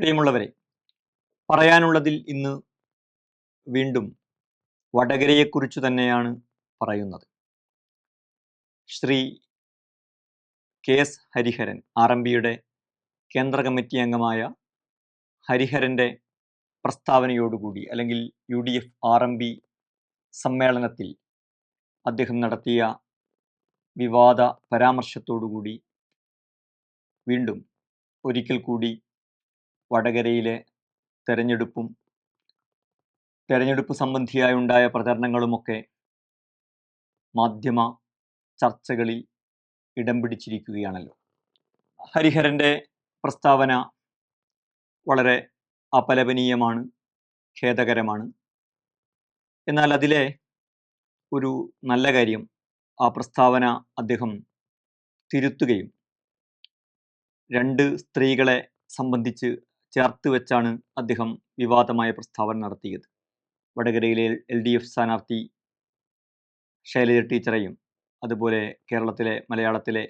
പ്രിയമുള്ളവരെ പറയാനുള്ളതിൽ ഇന്ന് വീണ്ടും വടകരയെക്കുറിച്ച് തന്നെയാണ് പറയുന്നത്. Shri K S Hariharan R M ബിയുടെ കേന്ദ്ര കമ്മിറ്റി അംഗമായ ഹരിഹരന്റെ പ്രസ്താവനയോടുകൂടി അല്ലെങ്കിൽ U D F R M P സമ്മേളനത്തിൽ അദ്ദേഹം നടത്തിയ വിവാദ പരാമർശത്തോടുകൂടി വീണ്ടും ഒരിക്കൽ കൂടി വടകരയിലെ തെരഞ്ഞെടുപ്പും തെരഞ്ഞെടുപ്പ് സംബന്ധിയായി ഉണ്ടായ പ്രചരണങ്ങളുമൊക്കെ മാധ്യമ ചർച്ചകളിൽ ഇടം പിടിച്ചിരിക്കുകയാണല്ലോ. ഹരിഹരന്റെ പ്രസ്താവന വളരെ അപലപനീയമാണ് ഖേദകരമാണ്. എന്നാൽ അതിലെ ഒരു നല്ല കാര്യം ആ പ്രസ്താവന അദ്ദേഹം തിരുത്തുകയും രണ്ട് സ്ത്രീകളെ സംബന്ധിച്ച് ചേർത്ത് വെച്ചാണ് അദ്ദേഹം വിവാദമായ പ്രസ്താവന നടത്തിയത്. വടകരയിലെ എൽ ഡി എഫ് സ്ഥാനാർത്ഥി ശൈലജ ടീച്ചറെയും അതുപോലെ കേരളത്തിലെ മലയാളത്തിലെ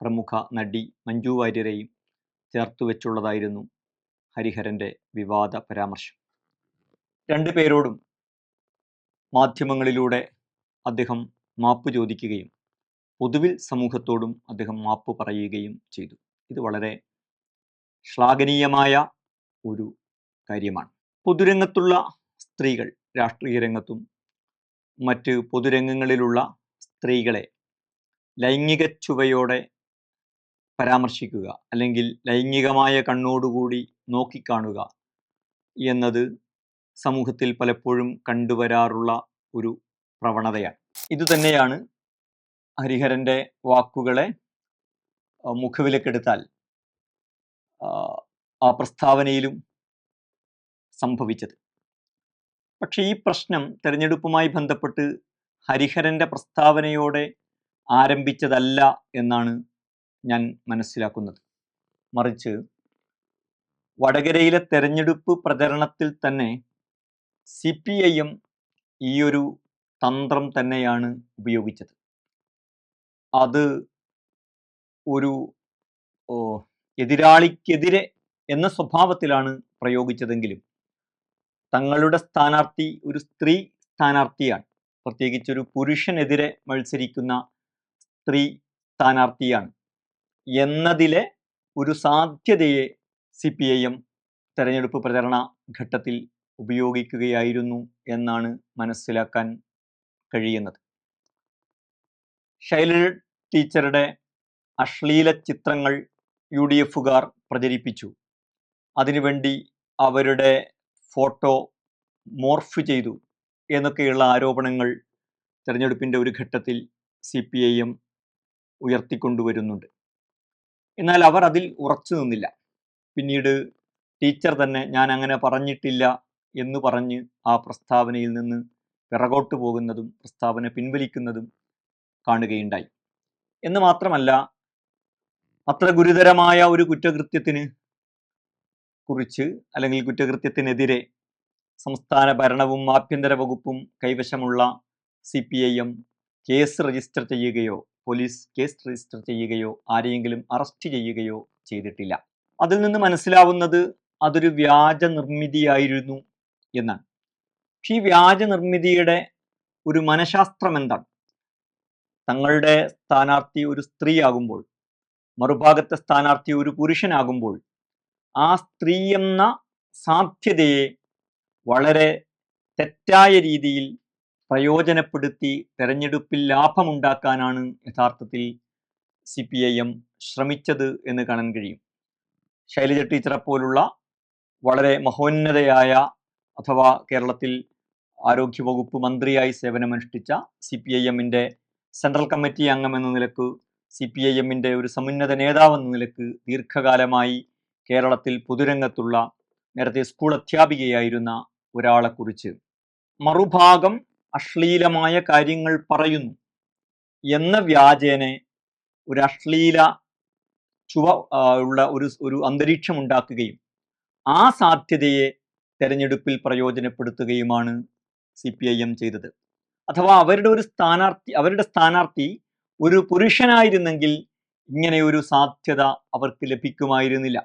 പ്രമുഖ നടി മഞ്ജു വാര്യരെയും ചേർത്ത് വെച്ചുള്ളതായിരുന്നു ഹരിഹരന്റെ വിവാദ പരാമർശം. രണ്ടു പേരോടും മാധ്യമങ്ങളിലൂടെ അദ്ദേഹം മാപ്പ് ചോദിക്കുകയും പൊതുവിൽ സമൂഹത്തോടും അദ്ദേഹം മാപ്പ് പറയുകയും ചെയ്തു. ഇത് വളരെ ശ്ലാഘനീയമായ ഒരു കാര്യമാണ്. പൊതുരംഗത്തുള്ള സ്ത്രീകൾ രാഷ്ട്രീയ രംഗത്തും മറ്റ് പൊതുരംഗങ്ങളിലുള്ള സ്ത്രീകളെ ലൈംഗിക ചുവയോടെ പരാമർശിക്കുക അല്ലെങ്കിൽ ലൈംഗികമായ കണ്ണോടുകൂടി നോക്കിക്കാണുക എന്നത് സമൂഹത്തിൽ പലപ്പോഴും കണ്ടുവരാറുള്ള ഒരു പ്രവണതയാണ്. ഇതുതന്നെയാണ് ഹരിഹരന്റെ വാക്കുകളെ മുഖവിലക്കെടുത്താൽ ആ, പ്രസ്താവനയിലും സംഭവിച്ചത്. പക്ഷേ ഈ പ്രശ്നം തെരഞ്ഞെടുപ്പുമായി ബന്ധപ്പെട്ട് ഹരിഹരന്റെ പ്രസ്താവനയോടെ ആരംഭിച്ചതല്ല എന്നാണ് ഞാൻ മനസ്സിലാക്കുന്നത്. മറിച്ച് വടകരയിലെ തെരഞ്ഞെടുപ്പ് പ്രചരണത്തിൽ തന്നെ സി പി ഐ എം ഈ ഒരു തന്ത്രം തന്നെയാണ് ഉപയോഗിച്ചത്. അത് ഒരു എതിരാളിക്കെതിരെ എന്ന സ്വഭാവത്തിലാണ് പ്രയോഗിച്ചതെങ്കിലും തങ്ങളുടെ സ്ഥാനാർത്ഥി ഒരു സ്ത്രീ സ്ഥാനാർത്ഥിയാണ് പ്രത്യേകിച്ച് ഒരു പുരുഷനെതിരെ മത്സരിക്കുന്ന സ്ത്രീ സ്ഥാനാർത്ഥിയാണ്. എന്നതിലെ ഒരു സാധ്യതയെ സി പി ഐ എം തെരഞ്ഞെടുപ്പ് പ്രചരണ ഘട്ടത്തിൽ ഉപയോഗിക്കുകയായിരുന്നു എന്നാണ് മനസ്സിലാക്കാൻ കഴിയുന്നത്. ശൈലജ ടീച്ചറുടെ അശ്ലീല ചിത്രങ്ങൾ യു ഡി എഫുകാർ പ്രചരിപ്പിച്ചു. അതിനുവേണ്ടി അവരുടെ ഫോട്ടോ മോർഫ് ചെയ്തു എന്നൊക്കെയുള്ള ആരോപണങ്ങൾ തെരഞ്ഞെടുപ്പിന്റെ ഒരു ഘട്ടത്തിൽ സി പി ഐ എം ഉയർത്തിക്കൊണ്ടുവരുന്നുണ്ട്. എന്നാൽ അവർ അതിൽ ഉറച്ചു നിന്നില്ല. പിന്നീട് ടീച്ചർ തന്നെ ഞാൻ അങ്ങനെ പറഞ്ഞിട്ടില്ല എന്ന് പറഞ്ഞ് ആ പ്രസ്താവനയിൽ നിന്ന് പിറകോട്ട് പോകുന്നതും പ്രസ്താവന പിൻവലിക്കുന്നതും കാണുകയുണ്ടായി. എന്ന് മാത്രമല്ല അത്ര ഗുരുതരമായ ഒരു കുറ്റകൃത്യത്തിന് കുറിച്ച് അല്ലെങ്കിൽ കുറ്റകൃത്യത്തിനെതിരെ സംസ്ഥാന ഭരണവും ആഭ്യന്തര വകുപ്പും കൈവശമുള്ള C P I M case register ചെയ്യുകയോ പോലീസ് കേസ് രജിസ്റ്റർ ചെയ്യുകയോ ആരെയെങ്കിലും അറസ്റ്റ് ചെയ്യുകയോ ചെയ്തിട്ടില്ല. അതിൽ നിന്ന് മനസ്സിലാവുന്നത് അതൊരു വ്യാജ നിർമ്മിതിയായിരുന്നു എന്നാണ്. പക്ഷേ ഈ വ്യാജ നിർമ്മിതിയുടെ ഒരു മനഃശാസ്ത്രം എന്താണ്? തങ്ങളുടെ സ്ഥാനാർത്ഥി ഒരു സ്ത്രീയാകുമ്പോൾ മറുഭാഗത്തെ സ്ഥാനാർത്ഥി ഒരു പുരുഷനാകുമ്പോൾ ആ സ്ത്രീ എന്ന സാധ്യതയെ വളരെ തെറ്റായ രീതിയിൽ പ്രയോജനപ്പെടുത്തി തെരഞ്ഞെടുപ്പിൽ ലാഭമുണ്ടാക്കാനാണ് യഥാർത്ഥത്തിൽ സി പി ഐ എം ശ്രമിച്ചത് എന്ന് കാണാൻ കഴിയും. ശൈലജ ടീച്ചറെ പോലുള്ള വളരെ മഹോന്നതയായ അഥവാ കേരളത്തിൽ ആരോഗ്യവകുപ്പ് മന്ത്രിയായി സേവനമനുഷ്ഠിച്ച സി പി ഐ എമ്മിന്റെ സെൻട്രൽ കമ്മിറ്റി അംഗം എന്ന നിലയ്ക്ക് സി പി ഐ എമ്മിന്റെ ഒരു സമുന്നത നേതാവെന്ന നിലയ്ക്ക് ദീർഘകാലമായി കേരളത്തിൽ പൊതുരംഗത്തുള്ള നേരത്തെ സ്കൂൾ അധ്യാപികയായിരുന്ന ഒരാളെക്കുറിച്ച് മറുഭാഗം അശ്ലീലമായ കാര്യങ്ങൾ പറയുന്നു എന്ന വ്യാജേനെ ഒരു അശ്ലീല ചുവ ഉള്ള ഒരു ഒരു അന്തരീക്ഷം ഉണ്ടാക്കുകയും ആ സാധ്യതയെ തെരഞ്ഞെടുപ്പിൽ പ്രയോജനപ്പെടുത്തുകയുമാണ് സി പി ഐ എം ചെയ്തത്. അഥവാ അവരുടെ ഒരു സ്ഥാനാർത്ഥി അവരുടെ സ്ഥാനാർത്ഥി ഒരു പുരുഷനായിരുന്നെങ്കിൽ ഇങ്ങനെ ഒരു സാധ്യത അവർക്ക് ലഭിക്കുമായിരുന്നില്ല.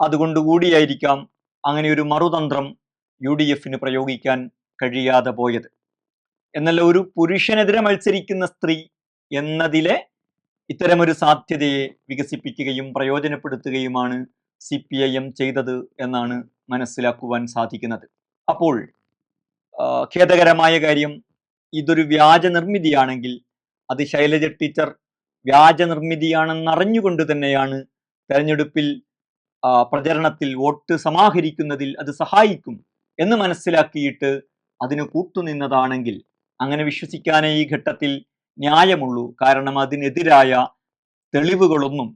അതുകൊണ്ടുകൂടിയായിരിക്കാം അങ്ങനെ ഒരു മറുതന്ത്രം യു ഡി എഫിന് പ്രയോഗിക്കാൻ കഴിയാതെ പോയത്. എന്നല്ല ഒരു പുരുഷനെതിരെ മത്സരിക്കുന്ന സ്ത്രീ എന്നതിലെ ഇത്തരമൊരു സാധ്യതയെ വികസിപ്പിക്കുകയും പ്രയോജനപ്പെടുത്തുകയുമാണ് സി പി ഐ എം ചെയ്തത് എന്നാണ് മനസ്സിലാക്കുവാൻ സാധിക്കുന്നത്. അപ്പോൾ ഖേദകരമായ കാര്യം ഇതൊരു വ്യാജ നിർമ്മിതിയാണെങ്കിൽ അത് ശൈലജ ടീച്ചർ വ്യാജ നിർമ്മിതിയാണെന്നറിഞ്ഞുകൊണ്ട് തന്നെയാണ് തെരഞ്ഞെടുപ്പിൽ പ്രചരണത്തിൽ വോട്ട് സമാഹരിക്കുന്നതിൽ അത് സഹായിക്കും എന്ന് മനസ്സിലാക്കിയിട്ട് അതിന് കൂട്ടുനിന്നതാണെങ്കിൽ അങ്ങനെ വിശ്വസിക്കാനേ ഈ ഘട്ടത്തിൽ ന്യായമുള്ളൂ. കാരണം അതിനെതിരായ തെളിവുകളൊന്നും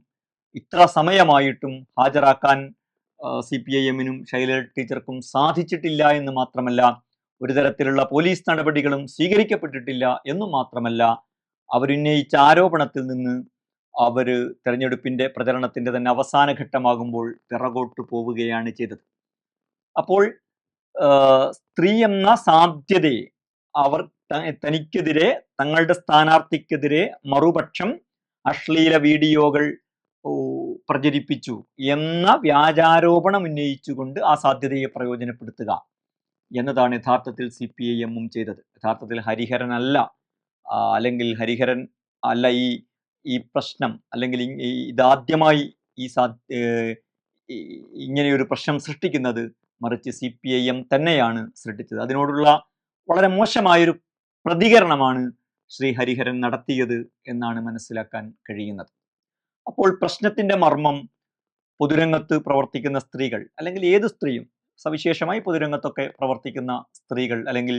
ഇത്ര സമയമായിട്ടും ഹാജരാക്കാൻ സി പി ഐ എമ്മിനും ശൈല ടീച്ചർക്കും സാധിച്ചിട്ടില്ല എന്ന് മാത്രമല്ല ഒരു തരത്തിലുള്ള പോലീസ് നടപടികളും സ്വീകരിക്കപ്പെട്ടിട്ടില്ല എന്നു മാത്രമല്ല അവരുന്നയിച്ച ആരോപണത്തിൽ നിന്ന് അവർ തെരഞ്ഞെടുപ്പിന്റെ പ്രചരണത്തിന്റെ തന്നെ അവസാന ഘട്ടമാകുമ്പോൾ പിറകോട്ട് പോവുകയാണ് ചെയ്തത്. അപ്പോൾ സ്ത്രീ എന്ന സാധ്യതയെ അവർ തനിക്കെതിരെ തങ്ങളുടെ സ്ഥാനാർത്ഥിക്കെതിരെ മറുപക്ഷം അശ്ലീല വീഡിയോകൾ പ്രചരിപ്പിച്ചു എന്ന വ്യാജാരോപണം ഉന്നയിച്ചുകൊണ്ട് ആ സാധ്യതയെ പ്രയോജനപ്പെടുത്തുക എന്നതാണ് യഥാർത്ഥത്തിൽ സി പി ഐ എമ്മും ചെയ്തത്. യഥാർത്ഥത്തിൽ ആ, അല്ലെങ്കിൽ ഹരിഹരൻ അല്ല ഈ ഈ പ്രശ്നം അല്ലെങ്കിൽ ഇതാദ്യമായി ഈ സാ ഇങ്ങനെയൊരു പ്രശ്നം സൃഷ്ടിക്കുന്നത് മറിച്ച് സി പി ഐ എം തന്നെയാണ് സൃഷ്ടിച്ചത്. അതിനോടുള്ള വളരെ മോശമായൊരു പ്രതികരണമാണ് ശ്രീ ഹരിഹരൻ നടത്തിയത് എന്നാണ് മനസ്സിലാക്കാൻ കഴിയുന്നത്. അപ്പോൾ പ്രശ്നത്തിന്റെ മർമ്മം പൊതുരംഗത്ത് പ്രവർത്തിക്കുന്ന സ്ത്രീകൾ അല്ലെങ്കിൽ ഏത് സ്ത്രീയും സവിശേഷമായി പൊതുരംഗത്തൊക്കെ പ്രവർത്തിക്കുന്ന സ്ത്രീകൾ അല്ലെങ്കിൽ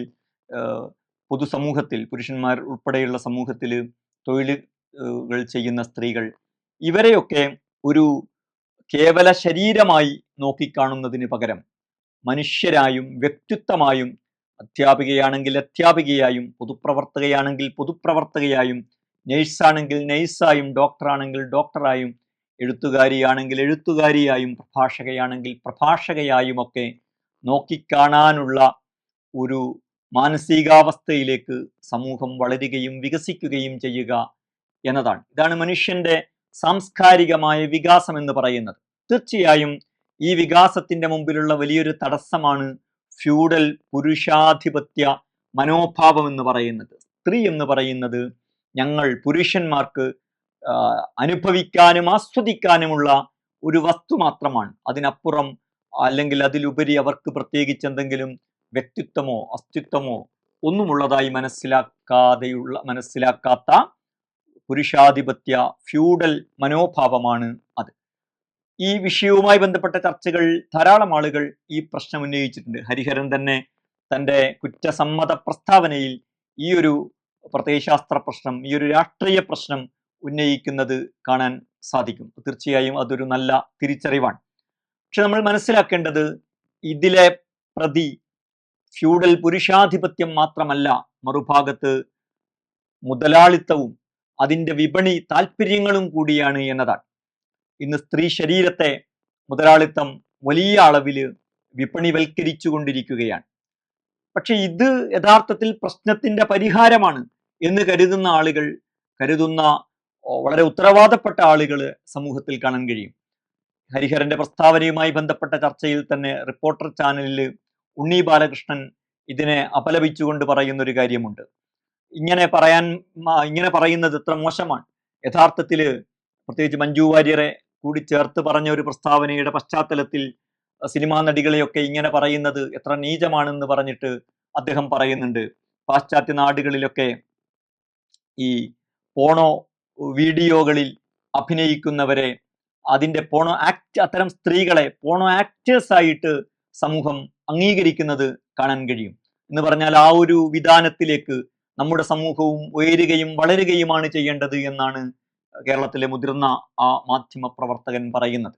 പൊതുസമൂഹത്തിൽ പുരുഷന്മാർ ഉൾപ്പെടെയുള്ള സമൂഹത്തിൽ തൊഴിലുകൾ ചെയ്യുന്ന സ്ത്രീകൾ ഇവരെയൊക്കെ ഒരു കേവല ശരീരമായി നോക്കിക്കാണുന്നതിന് പകരം മനുഷ്യരായും വ്യക്തിത്വമായും അധ്യാപികയാണെങ്കിൽ അധ്യാപികയായും പൊതുപ്രവർത്തകയാണെങ്കിൽ പൊതുപ്രവർത്തകയായും നേഴ്സാണെങ്കിൽ നേഴ്സായും ഡോക്ടറാണെങ്കിൽ ഡോക്ടറായും എഴുത്തുകാരിയാണെങ്കിൽ എഴുത്തുകാരിയായും പ്രഭാഷകയാണെങ്കിൽ പ്രഭാഷകയായും ഒക്കെ നോക്കിക്കാണാനുള്ള ഒരു മാനസികാവസ്ഥയിലേക്ക് സമൂഹം വളരുകയും വികസിക്കുകയും ചെയ്യുക എന്നതാണ്. ഇതാണ് മനുഷ്യന്റെ സാംസ്കാരികമായ വികാസം എന്ന് പറയുന്നത്. തീർച്ചയായും ഈ വികാസത്തിന്റെ മുമ്പിലുള്ള വലിയൊരു തടസ്സമാണ് ഫ്യൂഡൽ പുരുഷാധിപത്യ മനോഭാവം എന്ന് പറയുന്നത്. സ്ത്രീ എന്ന് പറയുന്നത് ഞങ്ങൾ പുരുഷന്മാർക്ക് അനുഭവിക്കാനും ആസ്വദിക്കാനുമുള്ള ഒരു വസ്തു മാത്രമാണ്. അതിനപ്പുറം അല്ലെങ്കിൽ അതിലുപരി അവർക്ക് പ്രത്യേകിച്ച് എന്തെങ്കിലും വ്യക്തിത്വമോ അസ്തിത്വമോ ഒന്നുമുള്ളതായി മനസ്സിലാക്കാതെയുള്ള മനസ്സിലാക്കാത്ത പുരുഷാധിപത്യ ഫ്യൂഡൽ മനോഭാവമാണ് അത്. ഈ വിഷയവുമായി ബന്ധപ്പെട്ട ചർച്ചകൾ ധാരാളം ആളുകൾ ഈ പ്രശ്നം ഉന്നയിച്ചിട്ടുണ്ട്. ഹരിഹരൻ തന്നെ തന്റെ കുറ്റസമ്മത പ്രസ്താവനയിൽ ഈ ഒരു പ്രത്യയശാസ്ത്ര പ്രശ്നം ഈ ഒരു രാഷ്ട്രീയ പ്രശ്നം ഉന്നയിക്കുന്നത് കാണാൻ സാധിക്കും. തീർച്ചയായും അതൊരു നല്ല തിരിച്ചറിവാണ്. പക്ഷെ നമ്മൾ മനസ്സിലാക്കേണ്ടത് ഇതിലെ പ്രതി ഫ്യൂഡൽ പുരുഷാധിപത്യം മാത്രമല്ല മറുഭാഗത്ത് മുതലാളിത്തവും അതിന്റെ വിപണി താല്പര്യങ്ങളും കൂടിയാണ് എന്നതാണ്. ഇന്ന് സ്ത്രീ ശരീരത്തെ മുതലാളിത്തം വലിയ അളവിൽ വിപണിവൽക്കരിച്ചു കൊണ്ടിരിക്കുകയാണ് പക്ഷെ ഇത് യഥാർത്ഥത്തിൽ പ്രശ്നത്തിന്റെ പരിഹാരമാണ് എന്ന് കരുതുന്ന ആളുകൾ കരുതുന്ന വളരെ ഉത്തരവാദപ്പെട്ട ആളുകൾ സമൂഹത്തിൽ കാണാൻ കഴിയും. ഹരിഹരന്റെ പ്രസ്താവനയുമായി ബന്ധപ്പെട്ട ചർച്ചയിൽ തന്നെ റിപ്പോർട്ടർ ചാനലിൽ ഉണ്ണി ബാലകൃഷ്ണൻ ഇതിനെ അപലപിച്ചുകൊണ്ട് പറയുന്ന ഒരു കാര്യമുണ്ട്. ഇങ്ങനെ പറയാൻ ഇങ്ങനെ പറയുന്നത് എത്ര മോശമാണ്. യഥാർത്ഥത്തിൽ പ്രത്യേകിച്ച് മഞ്ജു വാര്യരെ കൂടി ചേർത്ത് പറഞ്ഞ ഒരു പ്രസ്താവനയുടെ പശ്ചാത്തലത്തിൽ സിനിമാ നടികളെയൊക്കെ ഇങ്ങനെ പറയുന്നത് എത്ര നീചമാണെന്ന് പറഞ്ഞിട്ട് അദ്ദേഹം പറയുന്നുണ്ട്. പാശ്ചാത്യ നാടുകളിലൊക്കെ ഈ പോണോ വീഡിയോകളിൽ അഭിനയിക്കുന്നവരെ അതിന്റെ പോണോ ആക്ട് അത്തരം സ്ത്രീകളെ പോണോ ആക്ടേഴ്സ് ആയിട്ട് സമൂഹം അംഗീകരിക്കുന്നത് കാണാൻ കഴിയും. എന്ന് പറഞ്ഞാൽ ആ ഒരു വിധാനത്തിലേക്ക് നമ്മുടെ സമൂഹവും ഉയരുകയും വളരുകയുമാണ് ചെയ്യേണ്ടത് എന്നാണ് കേരളത്തിലെ മുതിർന്ന ആ മാധ്യമ പ്രവർത്തകൻ പറയുന്നത്.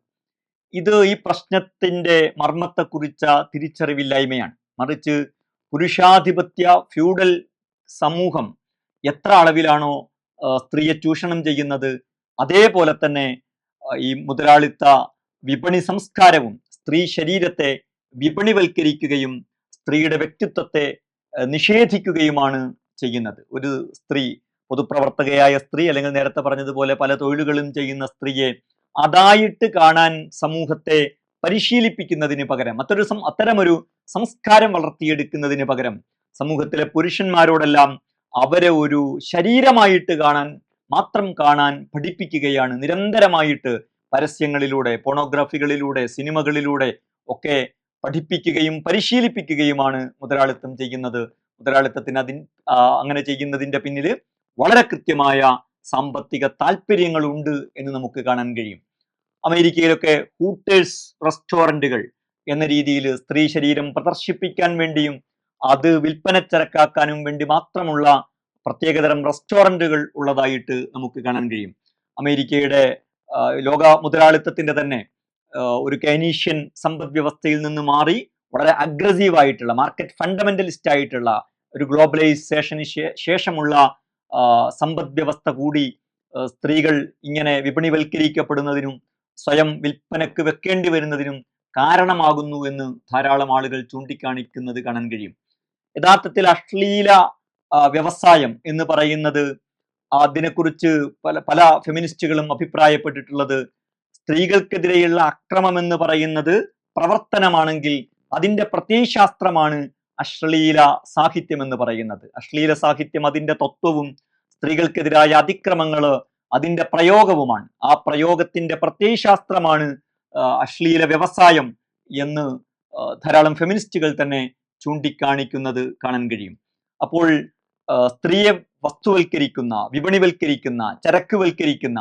ഇത് ഈ പ്രശ്നത്തിന്റെ മർമ്മത്തെക്കുറിച്ച തിരിച്ചറിവില്ലായ്മയാണ്. മറിച്ച് പുരുഷാധിപത്യ ഫ്യൂഡൽ സമൂഹം എത്ര അളവിലാണോ സ്ത്രീയെ ചൂഷണം ചെയ്യുന്നത് അതേപോലെ തന്നെ ഈ മുതലാളിത്ത വിപണി സംസ്കാരവും സ്ത്രീ ശരീരത്തെ വിപണിവൽക്കരിക്കുകയും സ്ത്രീയുടെ വ്യക്തിത്വത്തെ നിഷേധിക്കുകയുമാണ് ചെയ്യുന്നത്. ഒരു സ്ത്രീ പൊതുപ്രവർത്തകയായ സ്ത്രീ അല്ലെങ്കിൽ നേരത്തെ പറഞ്ഞതുപോലെ പല തൊഴിലുകളും ചെയ്യുന്ന സ്ത്രീയെ അതായിട്ട് കാണാൻ സമൂഹത്തെ പരിശീലിപ്പിക്കുന്നതിന് പകരം സം അത്തരമൊരു സംസ്കാരം വളർത്തിയെടുക്കുന്നതിന് പകരം സമൂഹത്തിലെ പുരുഷന്മാരോടെല്ലാം അവരെ ഒരു ശരീരമായിട്ട് കാണാൻ മാത്രം കാണാൻ പഠിപ്പിക്കുകയാണ്. നിരന്തരമായിട്ട് പരസ്യങ്ങളിലൂടെ പോണോഗ്രാഫികളിലൂടെ സിനിമകളിലൂടെ ഒക്കെ പഠിപ്പിക്കുകയും പരിശീലിപ്പിക്കുകയുമാണ് മുതലാളിത്തം ചെയ്യുന്നത്. മുതലാളിത്തത്തിന് അതിൻ അങ്ങനെ ചെയ്യുന്നതിന്റെ പിന്നിൽ വളരെ കൃത്യമായ സാമ്പത്തിക താല്പര്യങ്ങളുണ്ട് എന്ന് നമുക്ക് കാണാൻ കഴിയും. അമേരിക്കയിലൊക്കെ ഹൂട്ടേഴ്സ് റെസ്റ്റോറന്റുകൾ എന്ന രീതിയിൽ സ്ത്രീ ശരീരം പ്രദർശിപ്പിക്കാൻ വേണ്ടിയും അത് വിൽപ്പന ചരക്കാക്കാനും വേണ്ടി മാത്രമുള്ള പ്രത്യേകതരം റെസ്റ്റോറന്റുകൾ ഉള്ളതായിട്ട് നമുക്ക് കാണാൻ കഴിയും. അമേരിക്കയുടെ ലോക മുതലാളിത്തത്തിന്റെ തന്നെ ഒരു കൈനീഷ്യൻ സമ്പദ് വ്യവസ്ഥയിൽ നിന്ന് മാറി വളരെ അഗ്രസീവ് ആയിട്ടുള്ള മാർക്കറ്റ് ഫണ്ടമെന്റലിസ്റ്റ് ആയിട്ടുള്ള ഒരു ഗ്ലോബലൈസേഷന് ശേഷമുള്ള സമ്പദ് വ്യവസ്ഥ കൂടി സ്ത്രീകൾ ഇങ്ങനെ വിപണിവൽക്കരിക്കപ്പെടുന്നതിനും സ്വയം വിൽപ്പനക്ക് വെക്കേണ്ടി വരുന്നതിനും കാരണമാകുന്നു എന്ന് ധാരാളം ആളുകൾ ചൂണ്ടിക്കാണിക്കുന്നത് കാണാൻ കഴിയും. യഥാർത്ഥത്തിൽ അശ്ലീല വ്യവസായം എന്ന് പറയുന്നത് അതിനെക്കുറിച്ച് പല പല ഫെമിനിസ്റ്റുകളും അഭിപ്രായപ്പെട്ടിട്ടുള്ളത് സ്ത്രീകൾക്കെതിരെയുള്ള അക്രമം എന്ന് പറയുന്നത് പ്രവർത്തനമാണെങ്കിൽ അതിന്റെ പ്രത്യയശാസ്ത്രമാണ് അശ്ലീല സാഹിത്യം എന്ന് പറയുന്നത്. അശ്ലീല സാഹിത്യം അതിന്റെ തത്വവും സ്ത്രീകൾക്കെതിരായ അതിക്രമങ്ങൾ അതിന്റെ പ്രയോഗവുമാണ്. ആ പ്രയോഗത്തിന്റെ പ്രത്യയശാസ്ത്രമാണ് അശ്ലീല വ്യവസായം എന്ന് ധാരാളം ഫെമിനിസ്റ്റുകൾ തന്നെ ചൂണ്ടിക്കാണിക്കുന്നത് കാണാൻ കഴിയും. അപ്പോൾ സ്ത്രീയെ വസ്തുവൽക്കരിക്കുന്ന വിപണിവൽക്കരിക്കുന്ന ചരക്കുവൽക്കരിക്കുന്ന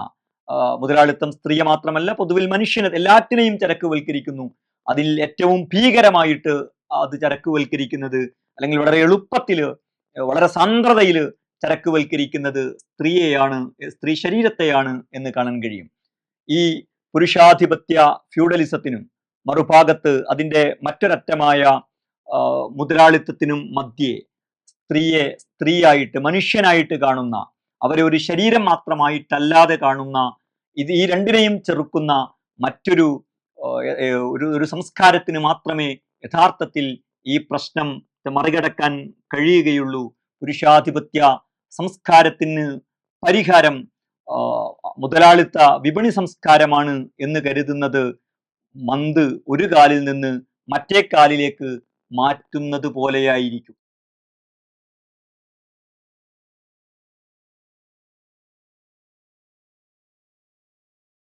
മുതലാളിത്തം സ്ത്രീയെ മാത്രമല്ല പൊതുവിൽ മനുഷ്യനെ എല്ലാറ്റിനെയും ചരക്കുവൽക്കരിക്കുന്നു അതിൽ ഏറ്റവും ഭീകരമായിട്ട് അത് ചരക്കുവൽക്കരിക്കുന്നത് അല്ലെങ്കിൽ വളരെ എളുപ്പത്തിൽ വളരെ സാന്ദ്രതയിൽ ചരക്കുവൽക്കരിക്കുന്നത് സ്ത്രീയെയാണ് സ്ത്രീ ശരീരത്തെയാണ് എന്ന് കാണാൻ കഴിയും. ഈ പുരുഷാധിപത്യ ഫ്യൂഡലിസത്തിനും മറുഭാഗത്ത് അതിന്റെ മറ്റൊരറ്റമായ മുതലാളിത്തത്തിനും മധ്യേ സ്ത്രീയെ സ്ത്രീയായിട്ട് മനുഷ്യനായിട്ട് കാണുന്ന അവരെ ഒരു ശരീരം മാത്രമായിട്ടല്ലാതെ കാണുന്ന ഇത് ഈ രണ്ടിനെയും ചെറുക്കുന്ന മറ്റൊരു ഒരു ഒരു സംസ്കാരത്തിന് മാത്രമേ യഥാർത്ഥത്തിൽ ഈ പ്രശ്നം മറികടക്കാൻ കഴിയുകയുള്ളൂ. പുരുഷാധിപത്യ സംസ്കാരത്തിന് പരിഹാരം മുതലാളിത്ത വിപണി സംസ്കാരമാണ് എന്ന് കരുതുന്നത് മന്ത് ഒരു കാലിൽ നിന്ന് മറ്റേ കാലിലേക്ക് മാറ്റുന്നത് പോലെയായിരിക്കും.